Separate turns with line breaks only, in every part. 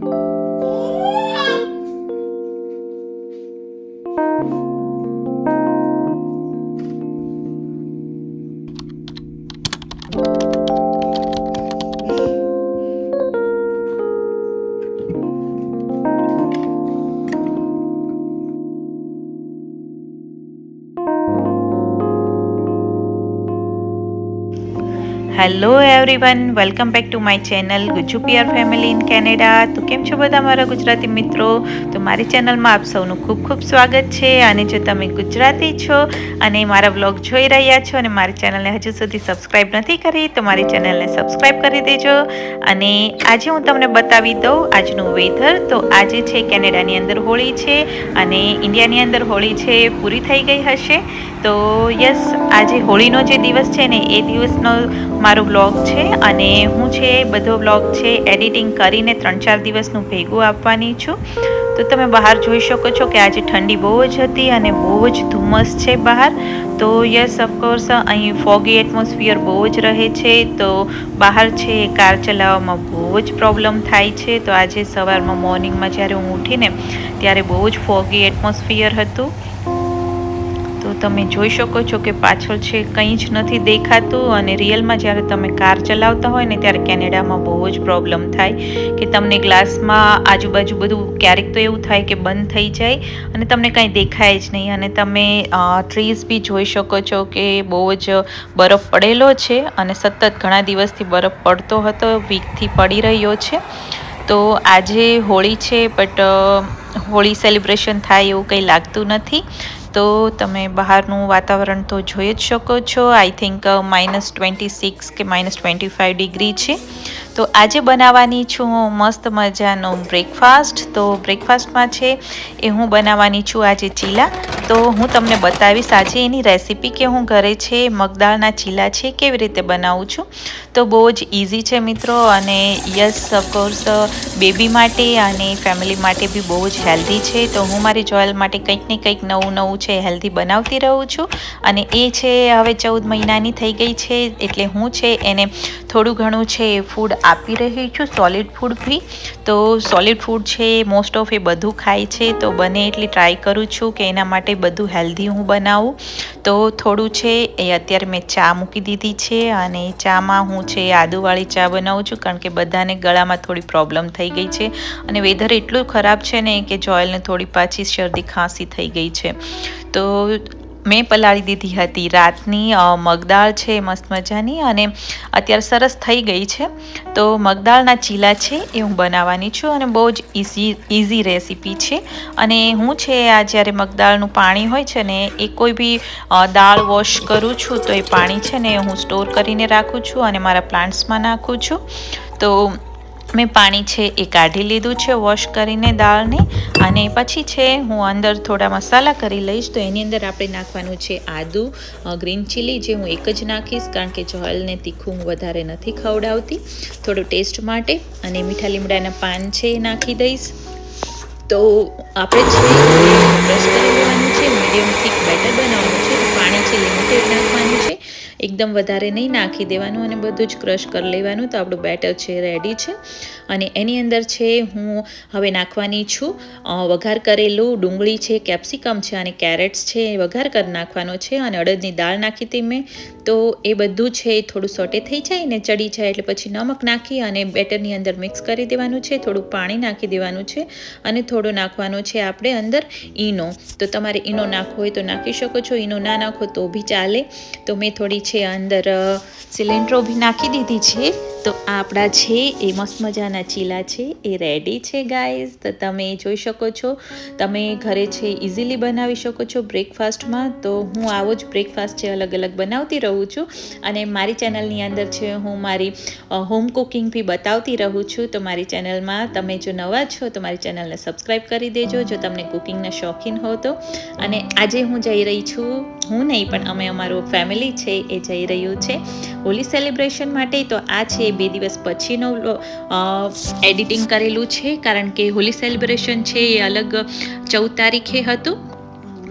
Thank you. Hello everyone welcome back to my channel Gujju family in Canada તો કેમ છો બધા મારા ગુજરાતી મિત્રો તો મારી ચેનલમાં આપ સૌનું ખૂબ ખૂબ સ્વાગત છે અને જો તમે ગુજરાતી છો અને મારા વ્લોગ જોઈ રહ્યા છો અને મારી ચેનલને હજુ સુધી સબસ્ક્રાઈબ નથી કરી તો મારી ચેનલને સબસ્ક્રાઈબ કરી દેજો અને આજે હું તમને બતાવી દઉં આજનું વેધર તો આજે છે કેનેડાની અંદર હોળી છે અને ઇન્ડિયાની અંદર હોળી છે પૂરી થઈ ગઈ હશે તો યસ, આજે હોળીનો જે દિવસ છે ને, એ દિવસનો મારો બ્લોગ છે અને હું છે, બધો બ્લોગ છે એડિટિંગ કરીને ત્રણ ચાર દિવસનું ભેગું આપવાની છું. તો તમે બહાર જોઈ શકો છો કે આજે ઠંડી બહુ જ હતી અને બહુ જ ધુમ્મસ છે બહાર. તો યસ ઓફકોર્સ અહીં ફોગી એટમોસ્ફિયર બહુ જ રહે છે. તો બહાર છે કાર ચલાવવામાં બહુ જ પ્રોબ્લેમ થાય છે. તો આજે સવારમાં મોર્નિંગમાં જ્યારે હું ઉઠીને, ત્યારે બહુ જ ફોગી એટમોસ્ફિયર હતું. તમે જોઈ શકો છો કે પાછળ છે કંઈ જ નથી દેખાતું અને રિયલમાં જ્યારે તમે કાર ચલાવતા હોય ને ત્યારે કેનેડામાં બહુ જ પ્રોબ્લેમ થાય કે તમને ગ્લાસમાં આજુબાજુ બધું ક્યારેક તો એવું થાય કે બંધ થઈ જાય અને તમને કાંઈ દેખાય જ નહીં. અને તમે ટ્રીઝ બી જોઈ શકો છો કે બહુ જ બરફ પડેલો છે અને સતત ઘણા દિવસથી બરફ પડતો હતો વીકથી પડી રહ્યો છે. તો આજે હોળી છે બટ હોળી સેલિબ્રેશન થાય એવું કંઈ લાગતું નથી. તો તમે બહારનું વાતાવરણ તો જોઈ જ શકો છો. I think minus twenty six કે માઇનસ ટ્વેન્ટી ફાઇવ ડિગ્રી છે. તો આજે બનાવવાની છું હું મસ્ત મજાનો બ્રેકફાસ્ટ તો બ્રેકફાસ્ટમાં છે એ હું બનાવવાની છું આજે ચીલા. તો હું તમને બતાવીશ આજે એની રેસીપી કે હું ઘરે છે, મગદાળના ચીલા છે, કેવી રીતે બનાવું છું. તો બહુ જ ઇઝી છે મિત્રો અને યસ ઓફકોર્સ બેબી માટે અને ફેમિલી માટે બી બહુ જ હેલ્ધી છે. તો હું મારી જોયલ માટે કંઈક ને કંઈક નવું નવું છે હેલ્ધી બનાવતી રહું છું. અને એ છે હવે ચૌદ મહિનાની થઈ ગઈ છે એટલે હું છે એને થોડું ઘણું છે ફૂડ આપી રહી છું સોલિડ ફૂડ બી તો સોલિડ ફૂડ છે મોસ્ટ ઓફ એ બધું ખાય છે. તો બને એટલી ટ્રાય કરું છું કે એના માટે બધું હેલ્ધી હું બનાવું. તો થોડું છે, એ અત્યારે મેં ચા મૂકી દીધી છે અને ચામાં હું છે, આદુવાળી ચા બનાવું છું કારણ કે બધાને ગળામાં થોડી પ્રોબ્લેમ થઈ ગઈ છે. અને વેધર એટલું ખરાબ છે ને કે જોયલને થોડી પાછી શરદી ખાંસી થઈ ગઈ છે. તો મેં પલાળી દીધી હતી. રાતની મગદાળ છે, મસ્ત મજાની અને અત્યારે સરસ થઈ ગઈ છે. તો મગદાળના ચીલા છે એ હું બનાવવાની છું અને બહુ જ ઇઝી ઇઝી રેસીપી છે. અને હું છે, આ જ્યારે મગદાળનું પાણી હોય છે ને, એ કોઈ બી દાળ વોશ કરું છું તો એ પાણી છે ને હું સ્ટોર કરીને રાખું છું અને મારા પ્લાન્ટ્સમાં નાખું છું. તો મેં પાણી છે એ કાઢી લીધું છે વોશ કરીને દાળને. અને પછી છે, હું અંદર થોડા મસાલા કરી લઈશ. તો એની અંદર આપણે નાખવાનું છે આદું ગ્રીન ચીલી જે હું એક જ નાખીશ, કારણ કે જળને તીખું હું વધારે નથી ખવડાવતી. થોડું ટેસ્ટ માટે. અને મીઠા લીમડાના પાન છે એ નાખી દઈશ. તો આપણે છે બ્રશ કરી છે. મીડિયમ થીક બેટર બનાવવાનું છે. પાણી છે લિમિટેડ નાખવાનું છે. એકદમ વધારે નહીં નાખી દેવાનું અને બધું જ ક્રશ કરી લેવાનું. તો આપણું બેટર છે રેડી છે. અને એની અંદર છે, હું હવે નાખવાની છું. વઘાર કરેલું ડુંગળી છે કેપ્સિકમ છે અને કેરેટ્સ છે, એ વઘાર કરી નાખવાનો છે. અને અડદની દાળ નાખી હતી મેં. તો એ બધું છે, એ થોડું સોટે થઈ જાય ને ચડી જાય એટલે પછી નમક નાખી અને બેટરની અંદર મિક્સ કરી દેવાનું છે. થોડું પાણી નાખી દેવાનું છે અને થોડો નાખવાનો છે આપણે અંદર ઈનો. તો તમારે ઈનો નાખવો હોય તો નાખી શકો છો. ઈનો ના નાખો તો બી ચાલે. તો મેં થોડી છે અંદર સિલિન્ડ્રો બી નાખી દીધી છે. તો આપણા છે એ મસ્ત મજાના ચીલા છે, એ રેડી છે ગાઈઝ તો તમે જોઈ શકો છો, તમે ઘરે છે ઇઝીલી બનાવી શકો છો બ્રેકફાસ્ટમાં તો હું આવો જ બ્રેકફાસ્ટ છે અલગ અલગ બનાવતી રહું છું. અને મારી ચેનલની અંદર છે હું મારી હોમ કુકિંગ બી બતાવતી રહું છું. તો મારી ચેનલમાં તમે જો નવા છો તો મારી ચેનલને સબસ્ક્રાઈબ કરી દેજો, જો તમને કુકિંગના શોખીન હો તો. અને આજે હું જઈ રહી છું, હું નહીં પણ અમે અમારું ફેમિલી છે એ જઈ રહ્યું છે. હોલી સેલિબ્રેશન માટે તો આ છે બે દિવસ પછીનો એડિટિંગ કરેલું છે. કારણ કે હોલી સેલિબ્રેશન છે એ અલગ ચૌદ તારીખે હતું.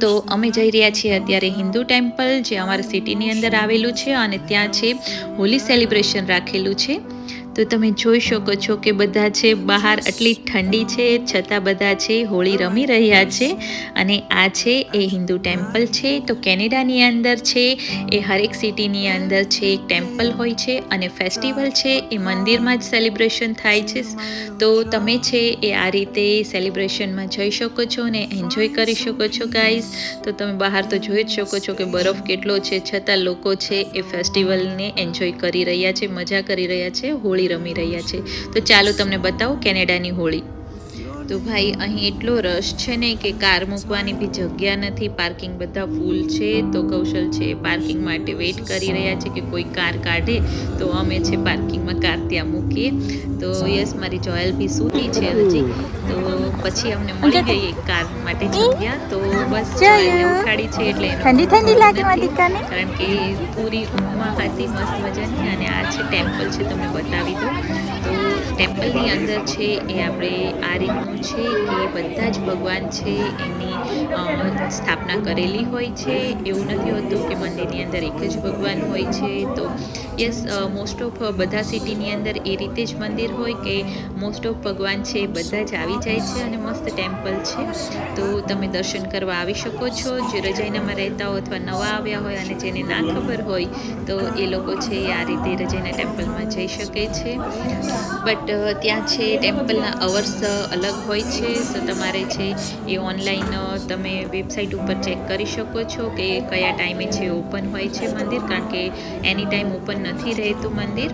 તો અમે જઈ રહ્યા છીએ અત્યારે હિન્દુ ટેમ્પલ, જે અમારા સિટીની અંદર આવેલું છે અને ત્યાં છે હોલી સેલિબ્રેશન રાખેલું છે. તો તમે જોઈ શકો છો કે બધા છે બહાર આટલી ઠંડી છે, છતાં બધા છે હોળી રમી રહ્યા છે અને આ છે એ હિન્દુ ટેમ્પલ છે, તો કેનેડાની અંદર છે, એ હરેક સિટીની અંદર છે એક ટેમ્પલ હોય છે અને ફેસ્ટિવલ છે, એ મંદિરમાં જ સેલિબ્રેશન થાય છે. તો તમે છે, એ આ રીતે સેલિબ્રેશનમાં જઈ શકો છો અને એન્જોય કરી શકો છો, ગાઈઝ. તો તમે બહાર તો જોઈ જ શકો છો કે બરફ કેટલો છે, છતાં લોકો છે, એ ફેસ્ટિવલને એન્જોય કરી રહ્યા છે, મજા કરી રહ્યા છે, હોળી રમી રહ્યા છે. તો ચાલો તમને બતાવું કેનેડાની હોળી. તો ભાઈ અહીં એટલો રશ છે ને કે કાર મૂકવાની બી જગ્યા નથી. પાર્કિંગ બધા ફૂલ છે. તો કૌશલ છે પાર્કિંગ માટે વેઇટ કરી રહ્યા છે કે કોઈ કાર કાઢે. તો અમે છે પાર્કિંગમાં કાર ત્યાં મૂકીએ. તો યસ મારી જોયલ બી સૂતી છે હજી. તો પછી અમને મળી ગઈ એક કાર માટે જગ્યા. તો બસ જોયલને ઉઠાડી છે એટલે
ઠંડી ઠંડી લાગે મારી કાને
કારણ કે પૂરી ઊંઘમાં હતી મસ્ત મજાની. અને આ છે ટેમ્પલ છે તમને બતાવી દઉં. તો ટેમ્પલની અંદર છે એ આપણે આ રીતનું છે કે બધા જ ભગવાન છે એની સ્થાપના કરેલી હોય છે. એવું નથી હોતું કે મંદિરની અંદર એક જ ભગવાન હોય છે. તો, યસ મોસ્ટ ઓફ બધા સિટીની અંદર એ રીતે જ મંદિર હોય કે મોસ્ટ ઓફ ભગવાન છે બધા જ આવી જાય છે અને મસ્ત ટેમ્પલ છે. તો તમે દર્શન કરવા આવી શકો છો. જે રજાઈનામાં રહેતા હોય અથવા નવા આવ્યા હોય અને જેને ના ખબર હોય, તો એ લોકો છે એ આ રીતે રજાઈના ટેમ્પલમાં જઈ શકે છે. બટ ત્યાં છે, ટેમ્પલના અવર્સ અલગ હોય છે. તો તમારે છે, એ ઓનલાઈન તમે વેબસાઇટ ઉપર ચેક કરી શકો છો કે કયા ટાઈમે છે, ઓપન હોય છે મંદિર. કારણ કે એની ટાઈમ ઓપન નથી રહેતું મંદિર.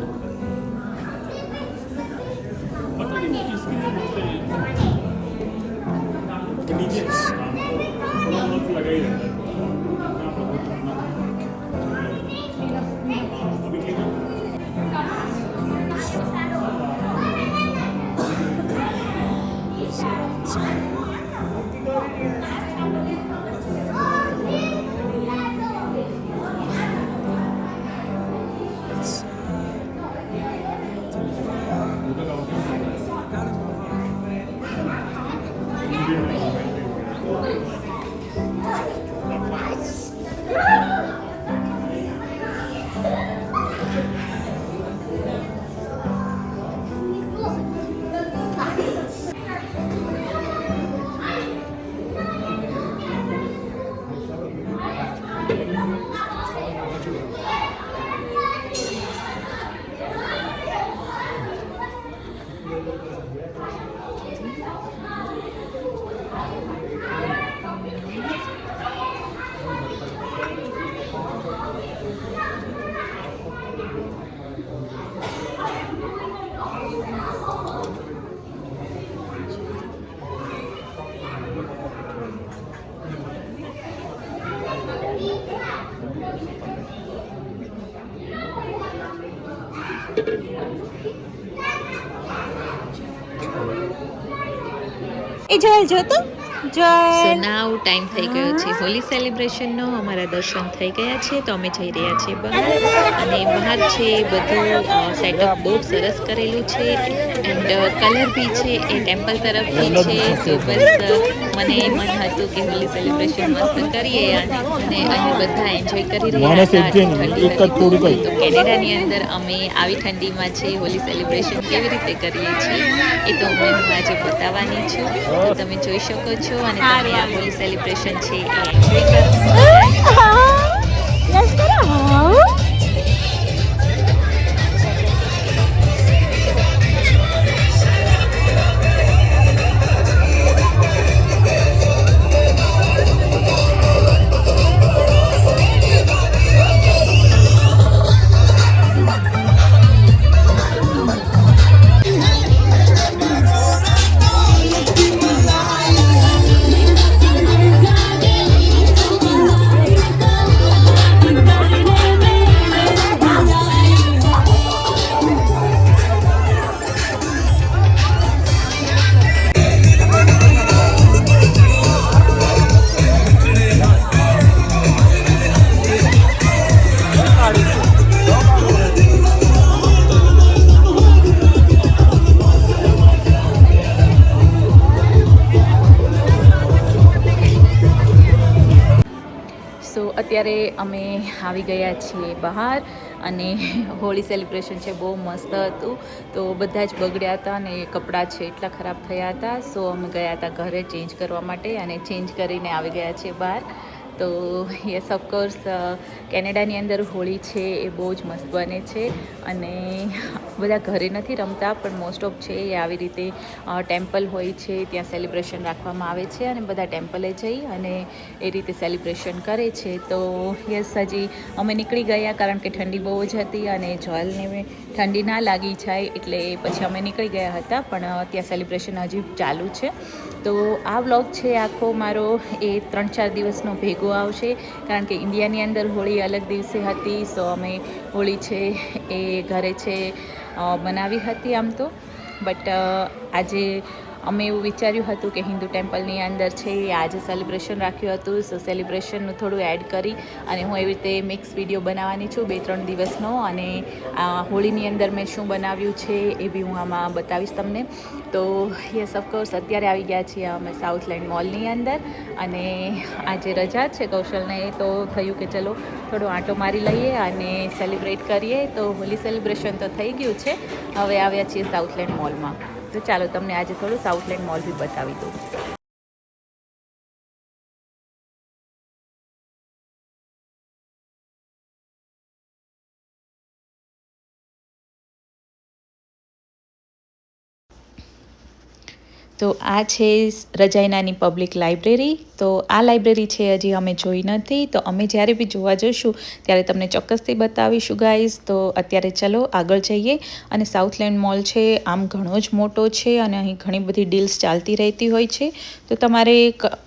એ જોયેલ જોતો
સો
જોયેલ.
નાવ ટાઈમ થઈ ગયો છે હોલી સેલિબ્રેશનનો. અમારા દર્શન થઈ ગયા છે તો અમે જઈ રહ્યા છીએ બહાર. અને બહાર છે બધું સેટઅપ બહુ સરસ કરેલું છે. એન્ડ કલર બી છે એ ટેમ્પલ તરફથી છે. તો બસ અ, એમ જ હતું કે હોલી સેલિબ્રેશન મસ્ત કરીએ અને અને અહીં બધા એન્જોય કરી રહ્યા હતા. ઠંડી. તો કેનેડાની અંદર અમે આવી ઠંડીમાં છે હોલી સેલિબ્રેશન કેવી રીતે કરીએ છીએ એ તો હું એમાં આજે બતાવવાની છું. તો તમે જોઈ શકો છો અને તમે આ હોલી સેલિબ્રેશન છે એ એન્જોય કરો. અત્યારે અમે આવી ગયા છીએ બહાર અને હોળી સેલિબ્રેશન છે, બહુ મસ્ત હતું. તો બધા જ બગડ્યા હતા અને કપડાં છે એટલા ખરાબ થયા હતા. સો અમે ગયા હતા ઘરે ચેન્જ કરવા માટે અને ચેન્જ કરીને આવી ગયા છીએ બહાર. તો યસ ઓફકોર્સ કેનેડાની અંદર હોળી છે એ બહુ જ મસ્ત બને છે અને બધા ઘરે નથી રમતા, પણ મોસ્ટ ઓફ છે એ આવી રીતે ટેમ્પલ હોય છે, ત્યાં સેલિબ્રેશન રાખવામાં આવે છે અને બધા ટેમ્પલે જઈ અને એ રીતે સેલિબ્રેશન કરે છે. તો યસ, હજી અમે નીકળી ગયા કારણ કે ઠંડી બહુ જ હતી અને જોલને ઠંડી ના લાગી જાય એટલે પછી અમે નીકળી ગયા હતા, પણ ત્યાં સેલિબ્રેશન હજી ચાલુ છે. તો આ વ્લોગ છે આખો મારો, એ ત્રણ ચાર દિવસનો ભેગો આવશે, કારણ કે ઇન્ડિયાની અંદર હોળી અલગ દિવસે હતી સો અમે હોળી છે એ ઘરે છે બનાવી હતી આમ તો. બટ આજે અમે એવું વિચાર્યું હતું કે હિન્દુ ટેમ્પલની અંદર છે એ આજે સેલિબ્રેશન રાખ્યું હતું. સો સેલિબ્રેશનનું થોડું એડ કરી અને હું એવી રીતે મિક્સ વીડિયો બનાવવાની છું બે ત્રણ દિવસનો અને હોળીની અંદર મેં શું બનાવ્યું છે એ બી હું આમાં બતાવીશ તમને. તો યસ ઓફકોર્સ અત્યારે આવી ગયા છીએ અમે સાઉથલેન્ડ મોલની અંદર અને આજે રજા છે કૌશલને તો થયું કે ચલો થોડો આંટો મારી લઈએ અને સેલિબ્રેટ કરીએ. તો હોલી સેલિબ્રેશન તો થઈ ગયું છે. હવે આવ્યા છીએ સાઉથલેન્ડ મોલમાં તો ચાલો તમને આજે થોડું સાઉથલેન્ડ મોલ બી બતાવી દઉં. તો આ છે રજાઈનાની પબ્લિક લાઇબ્રેરી તો આ લાઇબ્રેરી છે હજી અમે જોઈ નથી. તો અમે જ્યારે બી જોવા જઈશું, ત્યારે તમને ચોક્કસથી બતાવીશું ગાઈઝ તો અત્યારે ચલો આગળ જઈએ. અને સાઉથલેન્ડ મોલ છે, આમ ઘણો જ મોટો છે અને અહીં ઘણી બધી ડીલ્સ ચાલતી રહેતી હોય છે. તો તમારે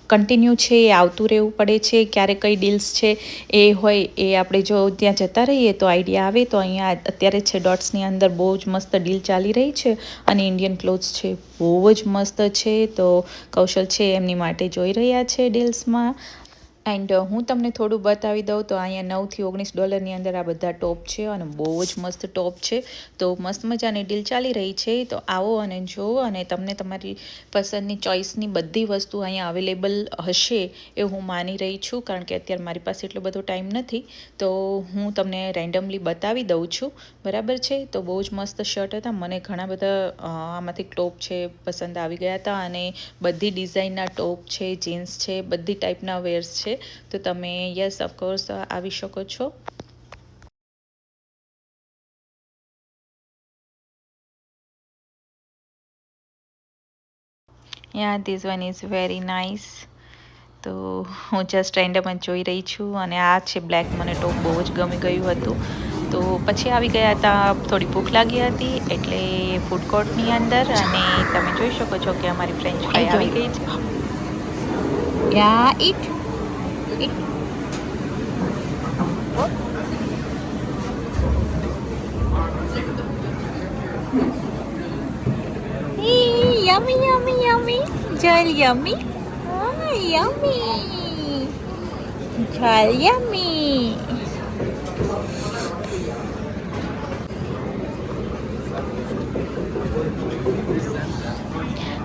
કન્ટિન્યુ છે, એ આવતું રહેવું પડે છે, ક્યારે કઈ ડીલ્સ છે, એ હોય, એ આપણે જો ત્યાં જતા રહીએ તો આઈડિયા આવે, તો અહીંયા અત્યારે છે ડોટ્સની અંદર બહુ જ મસ્ત ડીલ ચાલી રહી છે અને ઇન્ડિયન ક્લોથ્સ છે બહુ જ મસ્ત છે, તો કૌશલ છે એમની માટે જોઈ રહ્યા છે ડીલ્સમાં એન્ડ હું તમને થોડું બતાવી દઉં તો અહીંયા નવથી ઓગણીસ ડોલરની અંદર આ બધા ટોપ છે અને બહુ જ મસ્ત ટોપ છે. તો મસ્ત મજાની ડીલ ચાલી રહી છે. તો આવો અને જુઓ અને તમને તમારી પસંદની ચોઈસની બધી વસ્તુ અહીંયા અવેલેબલ હશે એ હું માની રહી છું, કારણ કે અત્યારે મારી પાસે એટલો બધો ટાઈમ નથી. તો હું તમને રેન્ડમલી બતાવી દઉં છું. બરાબર છે? તો બહુ જ મસ્ત શર્ટ હતા. મને ઘણા બધા આમાંથી ટોપ છે પસંદ આવી ગયા હતા અને બધી ડિઝાઇનના ટોપ છે, જીન્સ છે, બધી ટાઈપના વેર્સ છે. તો તમે યસ ઓફકોર્સ આવી શકો છો. Yeah this one is very nice તો હું જસ્ટ રેન્ડમ જ જોઈ રહી છું અને આ છે બ્લેક મને ટોપ બહુ જ ગમી ગયું હતું. તો પછી આવી ગયા હતા થોડી ભૂખ લાગી હતી એટલે ફૂડ કોર્ટની અંદર અને તમે જોઈ શકો છો કે અમારી ફ્રેન્ચ ફ્રાઈ આવી ગઈ છે.
Yeah, Hey, yummy, yummy, yummy. Jal yummy. Oh, yummy. Jal yummy.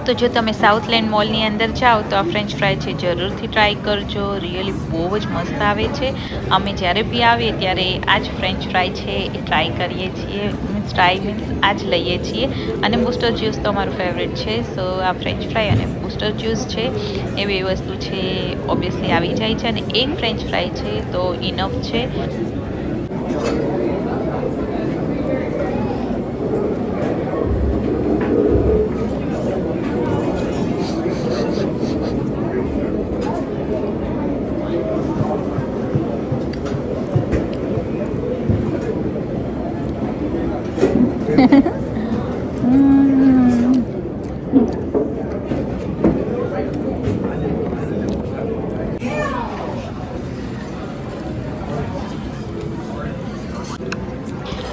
તો જો તમે સાઉથલેન્ડ મોલની અંદર જાઓ તો આ ફ્રેન્ચ ફ્રાય છે જરૂરથી ટ્રાય કરજો. રિયલી બહુ જ મસ્ત આવે છે. અમે જ્યારે બી આવીએ ત્યારે આ જ ફ્રેન્ચ ફ્રાય છે એ ટ્રાય કરીએ છીએ. મીન્સ ટ્રાય મીન્સ આ જ લઈએ છીએ. અને બુસ્ટર જ્યુસ તો અમારું ફેવરેટ છે. સો આ ફ્રેન્ચ ફ્રાય અને બુસ્ટર જ્યુસ છે એ બે વસ્તુ છે ઓબ્વિયસલી આવી જાય છે. અને એક ફ્રેન્ચ ફ્રાય છે તો ઇનફ છે.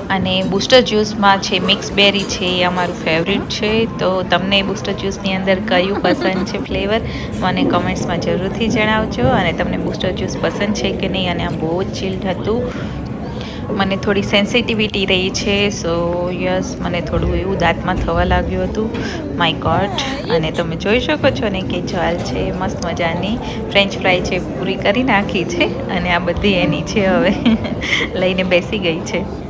અને બૂસ્ટર જ્યુસમાં છે, મિક્સ બેરી છે એ અમારું ફેવરિટ છે. તો તમને બૂસ્ટર જ્યુસની અંદર કયું પસંદ છે ફ્લેવર મને કમેન્ટ્સમાં જરૂરથી જણાવજો. અને તમને બૂસ્ટર જ્યુસ પસંદ છે કે નહીં, અને આ બહુ જ ચિલ્ડ હતું. મને થોડી સેન્સિટિવિટી રહી છે સો યસ મને થોડું એવું દાંતમાં થવા લાગ્યું હતું. માય ગોડ અને તમે જોઈ શકો છો ને કે જવાલ છે, મસ્ત મજાની. ફ્રેન્ચ ફ્રાય છે, પૂરી કરી નાખી છે. અને આ બધી એની છે હવે. લઈને બેસી ગઈ છે.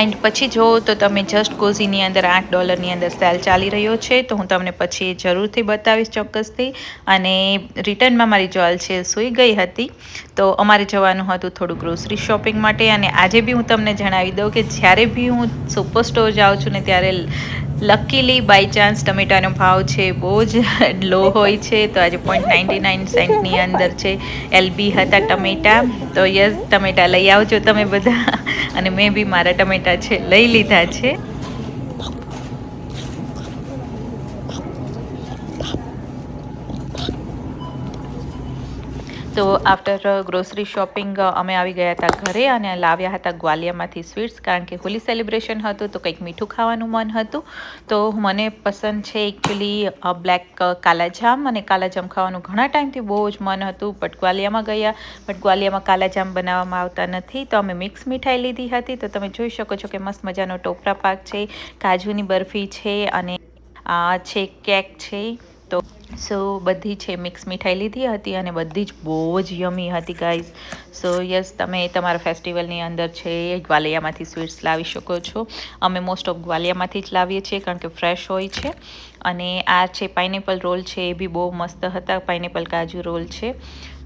એન્ડ પછી જો તો તમે જસ્ટ કોઝીની અંદર આઠ ડોલરની અંદર સેલ ચાલી રહ્યો છે, તો હું તમને પછી જરૂરથી બતાવીશ ચોક્કસથી. અને રિટર્નમાં મારી જોલ છે સૂઈ ગઈ હતી, તો અમારે જવાનું હતું થોડું ગ્રોસરી શોપિંગ માટે. અને આજે બી હું તમને જણાવી દઉં કે જ્યારે બી હું સુપર સ્ટોર જાઉં છું ને ત્યારે લકીલી બાય ચાન્સ ટમેટાનો ભાવ છે બહુ જ લો હોય છે. તો આજે પોઈન્ટ નાઇન્ટી નાઇન સેન્ટની અંદર છે. એલબી હતા ટમેટા. તો યસ, ટમેટા લઈ આવજો તમે બધા. અને મેં બી મારા ટમેટા છે, લઈ લીધા છે. તો આફ્ટર ગ્રોસરી શોપિંગ અમે આવી ગયા હતા ઘરે અને લાવ્યા હતા ગ્વાલિયામાંથી સ્વીટ્સ કારણ કે હોલી સેલિબ્રેશન હતું તો કંઈક મીઠું ખાવાનું મન હતું. તો મને પસંદ છે એકચ્યુઅલી બ્લેક કાલાજામ અને કાલાજામ ખાવાનું ઘણા ટાઈમથી બહુ જ મન હતું બટ ગ્વાલિયામાં ગયા બટ ગ્વાલિયામાં કાલાજામ બનાવવામાં આવતા નથી. તો અમે મિક્સ મીઠાઈ લીધી હતી. તો તમે જોઈ શકો છો કે મસ્ત મજાનો ટોપરા પાક છે, કાજુની બરફી છે અને છે, કેક છે. તો સો બધી છે મિક્સ મીઠાઈ લીધી હતી અને બધી જ બહુ જ યમી હતી ગાઈઝ સો યસ તમે તમારા ફેસ્ટિવલની અંદર છે, ગ્વાલિયામાંથી સ્વીટ્સ લાવી શકો છો. અમે મોસ્ટ ઓફ ગ્વાલિયામાંથી જ લાવીએ છીએ, કારણ કે ફ્રેશ હોય છે. અને આ છે પાઇનેપલ રોલ છે, એ બી બહુ મસ્ત હતા પાઇનેપલ કાજુ રોલ છે.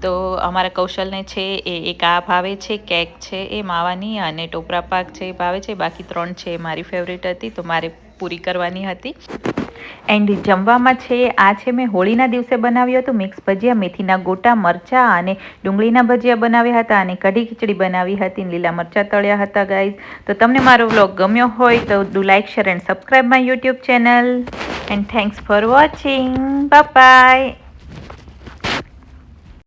તો અમારા કૌશલને છે, એ એક આ ભાવે છે, કેક છે, એ માવાની અને ટોપરા પાક છે, એ ભાવે છે. બાકી ત્રણ છે, એ મારી ફેવરેટ હતી, તો મારે પૂરી કરવાની હતી. એન્ડ જમવામાં છે, આ છે મેં હોળીના દિવસે બનાવ્યું હતું. મિક્સ ભજીયા, મેથીના ગોટા, મરચાં અને ડુંગળીના ભજીયા બનાવ્યા હતા અને કઢી ખીચડી બનાવી હતી લીલા મરચાં તળ્યા હતા ગાઈઝ તો તમને મારો વ્લોગ ગમ્યો હોય તો do like share and subscribe my YouTube channel and thanks for watching bye